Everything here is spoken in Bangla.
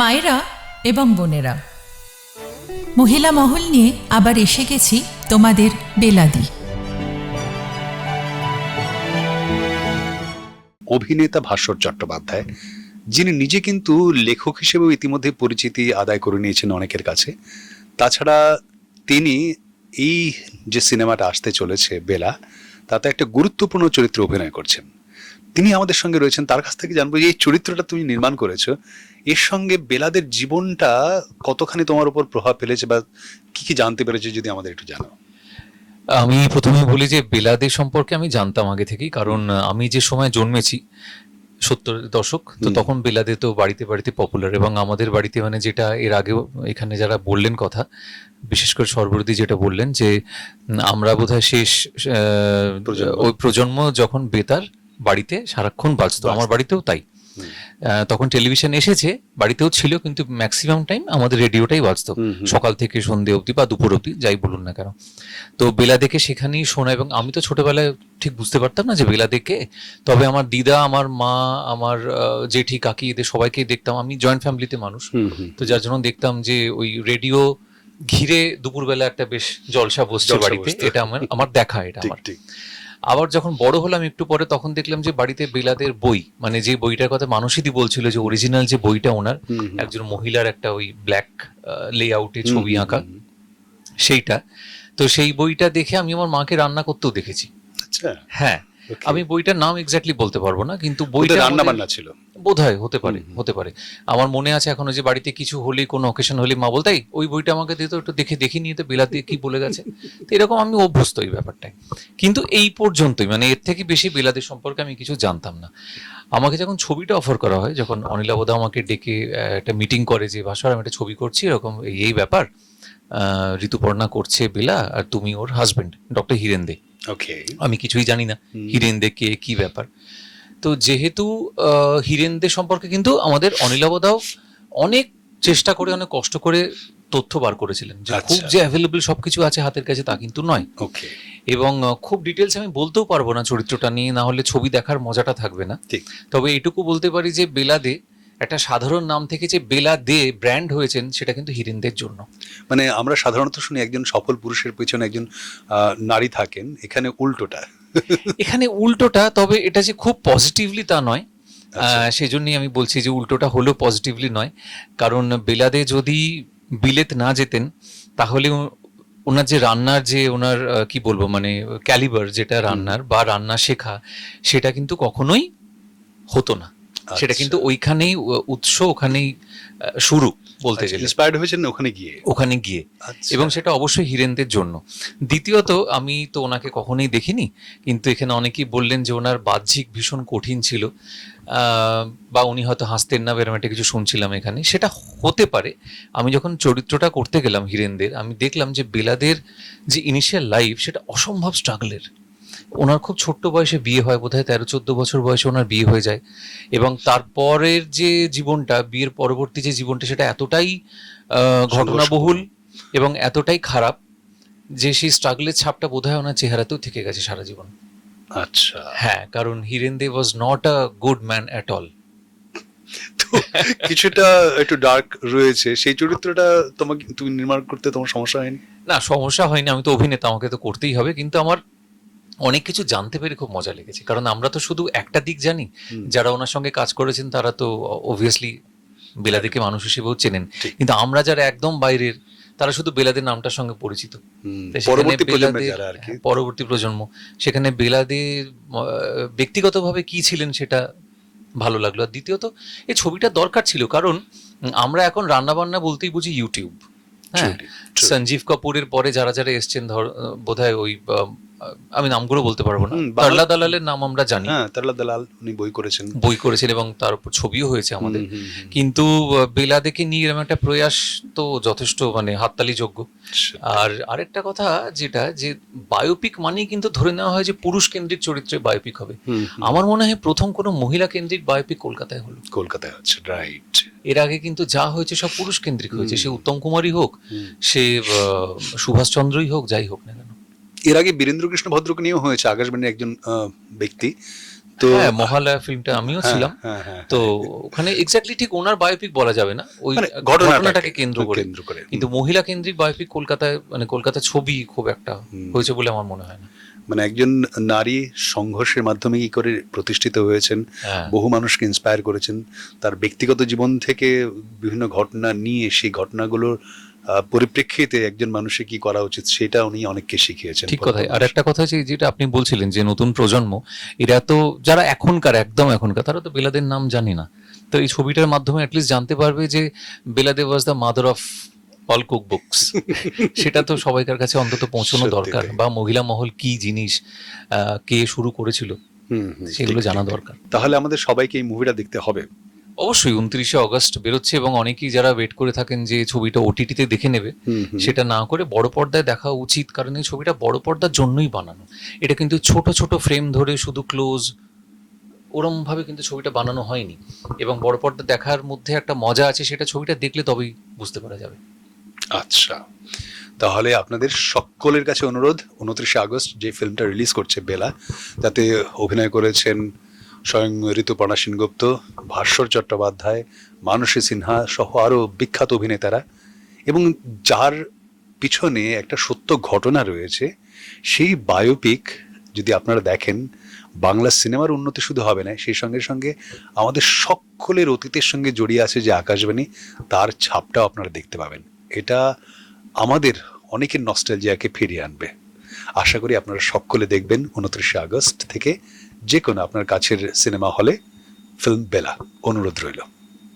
মায়েরা এবং বোনেরা, মহিলা মহল নিয়ে আবার এসে গেছি তোমাদের বেলাদি। অভিনেতা ভাস্বর চট্টোপাধ্যায়, যিনি নিজে কিন্তু লেখক হিসেবেও ইতিমধ্যে পরিচিতি আদায় করে নিয়েছেন অনেকের কাছে, তাছাড়া তিনি এই যে সিনেমাটা আসতে চলেছে বেলা, তাতে একটা গুরুত্বপূর্ণ চরিত্রে অভিনয় করছেন। তিনি আমাদের সঙ্গে রয়েছেন তার কাছ থেকে জানব যে এই চরিত্রটা তুমি নির্মাণ করেছ। এর সঙ্গে বেলাদের জীবনটা কতখানি তোমার উপর প্রভাব ফেলেছে বা কি কি জানতে পেরেছে যদি আমাদের একটু জানো আমি প্রথমে বলি যে বেলাদে সম্পর্কে আমি জানতাম আগে থেকেই কারণ আমি যে সময় জন্মেছি সত্তর দশক তো তখন বেলাদে তো বাড়িতে বাড়িতে পপুলার এবং আমাদের বাড়িতে মানে যেটা এর আগেও এখানে যারা বললেন কথা বিশেষ করে সর্বরদী যেটা বললেন যে আমরা বোধহয় শেষ ওই প্রজন্ম যখন বেতার বাড়িতে সারাক্ষণ বাজতো আমার বাড়িতেও তাই। তখন টেলিভিশন এসেছে বাড়িতেও ছিল কিন্তু ম্যাক্সিমাম টাইম আমাদের রেডিওটাই বাজতো। সকাল থেকে সন্ধে অবধি বা দুপুর অবধি যাই বলুন না কেন। তো বেলা দেখে সেখানেই শোনা এবং আমি তো ছোটবেলায় ঠিক বুঝতে পারতাম না যে বেলা দেখে তবে আমার দিদা আমার মা আমার জেঠি কাকি এদের সবাইকে দেখতাম। আমি জয়েন্ট ফ্যামিলিতে মানুষ। তো যার জন্য দেখতাম যে ওই রেডিও ঘিরে দুপুরবেলা একটা বেশ জলসা বসছে বাড়িতে। এটা আমার আমার দেখা এটা আমার। ঠিক। আবার যখন বড় হলাম একটু পরে তখন দেখলাম যে বাড়িতে বেলাদের বই মানে যে বইটার কথা মানুষই বলছিল যে অরিজিনাল যে বইটা ওনার। একজন মহিলার একটা ওই ব্ল্যাক লেআউটে ছবি আঁকা সেইটা তো সেই বইটা দেখে আমি আমার মাকে রান্না করতেও দেখেছি আচ্ছা হ্যাঁ. আমি বইটার নাম এক্স্যাক্টলি বলতে পারব না কিন্তু বইটা রান্না বান্না ছিল। বোধ হয় হতে পারে। হতে পারে। আমার মনে আছে এখনও যে বাড়িতে কিছু হলে কোনো অকেশন হলে মা বলতাই ওই বইটা আমাকে দিত একটু দেখে দেখে নিয়ে তো বিলাতি কি বলে গেছে? তো এরকম আমি অভ্যস্ত এই ব্যাপারটায়। কিন্তু এই পর্যন্তই মানে এর থেকে বেশি বিলাদের সম্পর্কে আমি কিছু জানতাম না। আমাকে যখন ছবিটা অফার করা হয় যখন অনিলাবদা আমাকে ডেকে একটা মিটিং করে যে ভাষার আমি একটা ছবি করছি এরকম এই- ব্যাপার আহ, ঋতুপর্ণা করছে বেলা আর তুমি ওর হাজবেন্ড ডক্টর হিরেন দে। ওকে আমি কিছুই জানি না। হিরেন্দে কে কি ব্যাপার। তো যেহেতু হিরেন্দে সম্পর্কে কিন্তু আমাদের অনিলাবদাও অনেক চেষ্টা করে অনেক কষ্ট করে তথ্য বার করেছিলেন যে খুব আচ্ছা। যে অ্যাভেলেবল সবকিছু আছে হাতের কাছে তা কিন্তু নয়। ওকে এবং খুব ডিটেলস আমি বলতেও পারব না চরিত্রটা নিয়ে না হলে ছবি দেখার মজাটা থাকবে না। ঠিক। তবে এটুকু বলতে পারি যে বেলা দে একটা সাধারণ নাম থেকে যে বেলা দে ব্র্যান্ড হয়েছেন সেটা কিন্তু হিরেনদের জন্য। মানে আমরা সাধারণত শুনি একজন সফল পুরুষের পেছনে একজন নারী থাকেন এখানে উল্টোটা। এখানে উল্টোটা তবে এটা যে খুব পজিটিভলি তা নয়। আচ্ছা। আহ, সেজন্যই আমি বলছি যে উল্টোটা হলেও পজিটিভলি নয়। কারণ বেলাদে যদি বিলেত না যেতেন তাহলে ওনার যে রান্নার যে ওনার কি বলব মানে ক্যালিবার যেটা রান্নার বা রান্না শেখা সেটা কিন্তু কখনোই হতো না। সেটা আচ্ছা। কিন্তু ওইখানেই উৎস ওখানেই শুরু বলতে গেলে। ইন্সপায়ার্ড হয়েছেন ওখানে গিয়ে? ওখানে গিয়ে। আচ্ছা। এবং সেটা অবশ্যই হিরেনদের জন্য। দ্বিতীয়ত আমি তো ওনাকে কখনোই দেখিনি কিন্তু এখানে অনেকেই বললেন যে ওনার বাহ্যিক ভীষণ কঠিন ছিল। বা উনি হয়তো হাসতেন না বেরম একটা কিছু শুনছিলাম এখানে। সেটা হতে পারে। আমি যখন চরিত্রটা করতে গেলাম হিরেনদের আমি দেখলাম যে বেলাদের যে ইনিশিয়াল লাইফ সেটা অসম্ভব স্ট্রাগলের ওনার খুব ছোট্ট বয়সে বিয়ে হয় বোধহয় তেরো চোদ্দ বছর বয়সে ওনার বিয়ে হয়ে যায়। এবং তারপরের যে জীবনটা বিয়ের পরবর্তী যে জীবনটা সেটা এতটাই ঘটনাবহুল এবং এতটাই খারাপ যে সেই স্ট্রাগলের ছাপটা বোধহয় ওনার চেহারাতেও থেকে গেছে সারা জীবন। আচ্ছা। হ্যাঁ কারণ Hiren De was not a good man at all কিছুটা একটু ডার্ক রয়েছে। সেই চরিত্রটা তোমাকে তুমি নির্মাণ করতে তোমার সমস্যা হয়নি? না সমস্যা হয়নি। আমি তো অভিনেতা আমাকে তো করতেই হবে। কিন্তু আমার অনেক কিছু জানতে পেরে খুব মজা লেগেছে। কারণ আমরা তো শুধু একটা দিক জানি। যারা ওনার সঙ্গে কাজ করেছেন তারা তো অবভিয়াসলি বেলাদিকে মানুষ হিসেবেও চেনেন। কিন্তু আমরা যারা একদম বাইরের তারা শুধু বেলাদের নামটার সঙ্গে পরিচিত। পরবর্তী বেলাদের- হ্যাঁ, পরবর্তী প্রজন্ম। সেখানে বেলাদে আহ, ব্যক্তিগতভাবে কি ছিলেন সেটা ভালো লাগল। আর দ্বিতীয়ত এই ছবিটা দরকার ছিল। কারণ আমরা এখন রান্না বান্না বলতেই বুঝি ইউটিউব হ্যাঁ. সঞ্জীব কাপুরের পরে যারা যারা এসছেন ধর বোধহয় ওই আমি নামগুলো বলতে পারব না। তারলা দালালের নাম আমরা জানি। হ্যাঁ তারলা দালাল উনি বই করেছেন। বই করেছেন এবং তার উপর ছবিও হয়েছে আমাদের। কিন্তু বেলাদেকে নিয়ে এরকম একটা প্রয়াস তো যথেষ্ট মানে হাততালি যোগ্য আর আরেকটা কথা যেটা যে বায়োপিক মানেই কিন্তু ধরে নেওয়া হয় যে পুরুষ কেন্দ্রিক চরিত্রে বায়োপিক হবে। আমার মনে হয় প্রথম কোনো মহিলা কেন্দ্রিক বায়োপিক কলকাতায় হলো। কলকাতায় হচ্ছে রাইট এর আগে কিন্তু যা হয়েছে সব পুরুষ কেন্দ্রিক হয়েছে সে উত্তম কুমারই হোক সে সুভাষচন্দ্রই হোক যাই হোক না এর আগে বীরেন্দ্র কৃষ্ণ ভদ্রকে নিয়েও হয়েছে আকাশবাণীর একজন ব্যক্তি। তো হ্যাঁ মহালয়া ফিল্মটা আমিও হ্যাঁ, ছিলাম। হ্যাঁ, তো ওখানে এক্স্যাক্টলি ঠিক ওনার বায়োপিক বলা যাবে না। ওই মানে ঘটনাটাকে কেন্দ্র করে। কেন্দ্র করে। কিন্তু মহিলা কেন্দ্রিক বায়োপিক কলকাতায় মানে কলকাতা ছবি খুব একটা হয়েছে বলে আমার মনে হয় না। মানে একজন নারী সংঘর্ষের মাধ্যমে কি করে প্রতিষ্ঠিত হয়েছেন হ্যাঁ। বহু মানুষকে ইন্সপায়ার করেছেন তার ব্যক্তিগত জীবন থেকে বিভিন্ন ঘটনা নিয়ে সেই ঘটনাগুলোর পরিপ্রেক্ষিতে একজন মানুষের কি করা উচিত সেটা উনি অনেককে শিখিয়েছেন ঠিক কথাই। আর একটা কথা হচ্ছে যেটা আপনি বলছিলেন যে নতুন প্রজন্ম এরা তো যারা এখনকার একদম এখনকার তারা তো বেলাদের নাম জানে না। তো এই ছবিটার মাধ্যমে অ্যাটলিস্ট জানতে পারবে যে Bela De was the mother of all cookbooks সেটা তো সবাইকার কাছে অন্তত পৌঁছানো দরকার বা মহিলা মহল কি জিনিস আহ, কে শুরু করেছিল সেগুলো জানা দরকার। তাহলে আমাদের সবাইকে এই মুভিটা দেখতে হবে। অবশ্যই উনত্রিশে অগস্ট বেরোচ্ছে এবং অনেকেই যারা ওয়েট করে থাকেন যে ছবিটা ওটিটিতে দেখে নেবে। সেটা না করে বড় পর্দায় দেখা উচিত কারণ এই ছবিটা বড় পর্দার জন্যই বানানো। এটা কিন্তু ছোট ছোট ফ্রেম ধরে শুধু ক্লোজ ওরম ভাবে কিন্তু ছবিটা বানানো হয়নি। এবং বড় পর্দা দেখার মধ্যে একটা মজা আছে সেটা ছবিটা দেখলে তবেই বুঝতে পারা যাবে। আচ্ছা। তাহলে আপনাদের সকলের কাছে অনুরোধ উনত্রিশে আগস্ট যে ফিল্মটা রিলিজ করছে বেলা তাতে অভিনয় করেছেন স্বয়ং ঋতুপর্ণা সেনগুপ্ত ভাস্বর চট্টোপাধ্যায়, মানসী সিনহা সহ আরও বিখ্যাত অভিনেতারা। এবং যার পিছনে একটা সত্য ঘটনা রয়েছে, সেই বায়োপিক যদি আপনারা দেখেন, বাংলা সিনেমার উন্নতি শুধু হবে না, সেই সঙ্গে সঙ্গে আমাদের সকলের অতীতের সঙ্গে জড়িয়ে আছে যে আকাশবাণী, তার ছাপটাও আপনারা দেখতে পাবেন। এটা আমাদের অনেকের নস্টালজিয়াকে ফিরিয়ে আনবে। আশা করি আপনারা সকলে দেখবেন, উনত্রিশে আগস্ট থেকে যে কোনো আপনার কাছের সিনেমা হলে ফিল্ম বেলা অনুরোধ রইল।